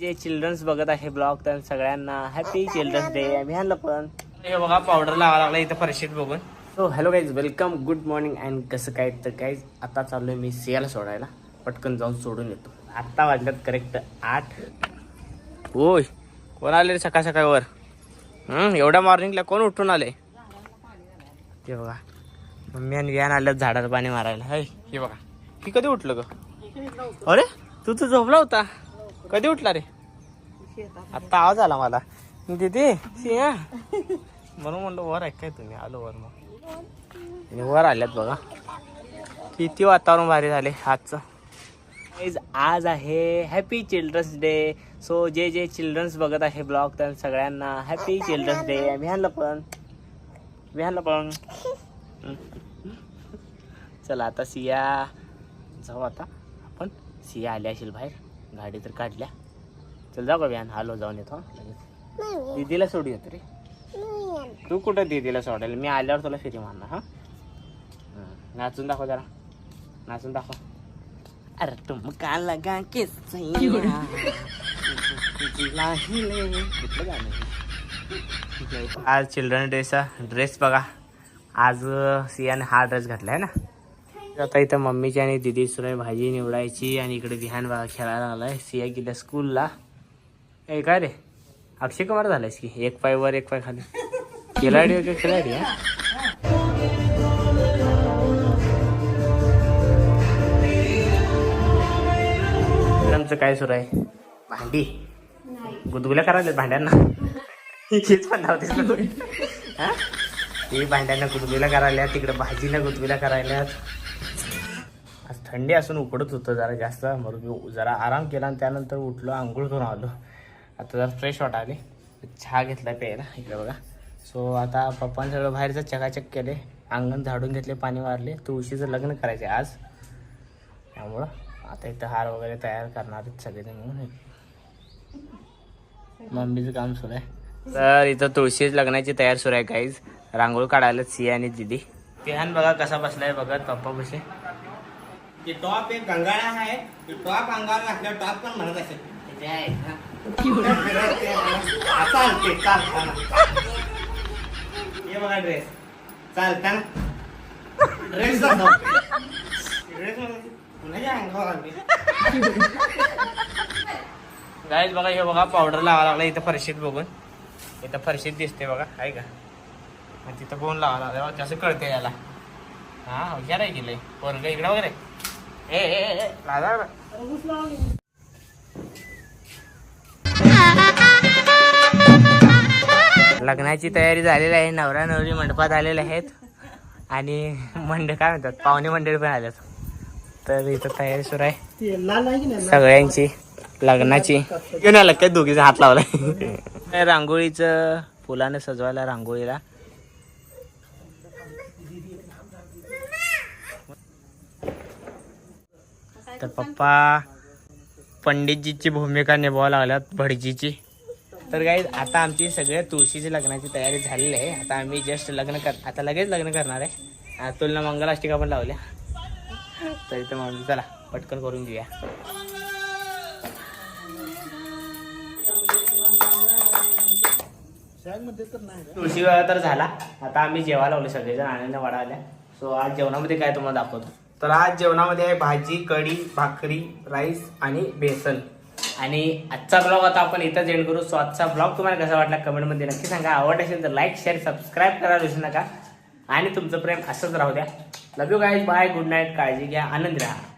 जे चिल्ड्रन्स बघत आहे ब्लॉग तर सगळ्यांना हॅपी चिल्ड्रन्स डे आम्ही आणलं पण. हे बघा पावडर लावा लागला इथं परिषद बघून. So hello guys welcome good morning and कसं काय? तर काहीच आता चाललोय आहे मी सियाला सोडायला. पटकन जाऊन सोडून येतो. आत्ता वाजल्यात करेक्ट आठ. होय कोण आले रे सकाळ सकाळवर? एवढ्या मॉर्निंगला कोण उठून आले? ते बघा. मम्मी आणि व्यान आल्यात झाडाला पाणी मारायला. हाय हे बघा. की कधी उठलं ग? अरे तू तू झोपला होता. कधी उठला रे? आत्ता आवाज आला मला. दीदी सिया म्हणून म्हणलं वर आहे काय तुम्ही? आलो वर मग. आणि वर आल्यात बघा. किती वातावरण भारी झाले आजचं. आज आहे हॅपी चिल्ड्रन्स डे सो जे जे चिल्ड्रन्स बघत आहे ब्लॉग त्या सगळ्यांना हॅपी चिल्ड्रन्स डे आम्ही पण. मी पण. चला आता सिया जाऊ आता. आपण सिया आल्या असेल बाहेर. गाडी तर काढल्या. चल जाऊ का व्यान आलो जाऊन येतो लगेच. दीदीला सोडू येतो रे. तू कुठं दीदीला सोडायला मी आल्यावर तुला फिरी मारणार हा. नाचून दाखव जरा. नाचून दाखव. अरे तुम का लगा के सैया. जिला हिले. कुठलं गाणं आहे? आज चिल्ड्रन डेचा ड्रेस बघा. आज सियाने हा ड्रेस घातलाय ना? आता इथं मम्मीची आणि दिदी सुद्धा भाजी निवडायची आणि इकडे विहान बघा खेळायला आलाय. सिया गेल्या स्कूलला. ए काय रे? अक्षय कुमार झालायस की? एक पाय वर एक पाय खाली. खिलाडी वगैरे खिलाडी हा? आमचं काय सुरू आहे? भांडी? गुदगुल्या करायला भांड्यांना? हीच पण नव्हतीस ना तू हा? ते भांड्यांना गुदगुल्या करायला तिकडे भाजीला गुदगुल्या करायला आज थंडी असून उकडत होतं जरा जास्त मग जरा आराम केला आणि त्यानंतर उठलो आंघोळ करून आलो. आता जरा फ्रेश वाटाले चहा घेतला प्यायला इकडे बघा. सो आता पप्पाने सगळं बाहेरचं चकाचक केले. अंगण झाडून घेतले पाणी मारले तुळशीचं लग्न करायचे आज. त्यामुळं आता इथं हार वगैरे तयार करणार आहेत सगळेजण म्हणून. मम्मीचं काम सुरू आहे. तर इथं तुळशी लग्नाची तयार सुरू आहे काहीच रांगोळी काढायला सिया आणि दिदी पिहान बघा कसा बसलाय बघत पप्पा बसे ते टॉप एक गंगाळा आहे ते टॉप अंगावर घातल्या टॉप पण म्हणत असेल. इथे आहे. चालते चालताना हे बघा ड्रेस चालताना ड्रेस ड्रेस कुणाच्या अंगावर आले गाईज बघा हे बघा पावडर लावा लागला इथं फरशीत बघून. इथं फरशीत दिसते बघा आहे का? मग तिथं कोण लावा कसं कळते याला. हा हुशार आहे गेले पोरग इकडे वगैरे? ए ए लाजा लग्नाची तयारी झालेली आहे नवरा नवरी मंडपात आलेले आहेत. आणि मंड काय म्हणतात पाहुणे मंडळी पण आल्यात. तर इथं तयारी सुरू आहे. सगळ्यांची लग्नाची. घेऊन आलं काय दोघीचा हात लावलाय? रांगोळीचं फुलानं सजवायला रांगोळीला. तर पप्पा पंडितजीची भूमिका निभावा लागल्यात भटजीची. तर काही आता आमची सगळ्या तुळशीची लग्नाची तयारी झालेली आहे. आता आम्ही जस्ट लग्न कर आता लगेच लग्न करणार आहे. तुलना मंगलाष्टिका पण लावल्या. तर इथं चला पटकन करून घेऊया. मध्ये तर नाही तुळशी विवाह तर झाला. आता आम्ही जेवायला लावले सगळेजण आनंद वाडा आल्या. सो आज जेवणामध्ये काय तुम्हाला दाखवतो? तर आज जेवणामध्ये आहे भाजी कढी भाकरी राईस आणि बेसन. आणि आजचा ब्लॉग आता आपण इथंच एंड करू. सो आजचा ब्लॉग तुम्हाला कसा वाटला कमेंटमध्ये नक्की सांगा. आवड असेल तर लाईक शेअर सबस्क्राईब करायला विसरू नका. आणि तुमचं प्रेम असंच राहू द्या. Love you guys bye good night काळजी घ्या. आनंद राहा.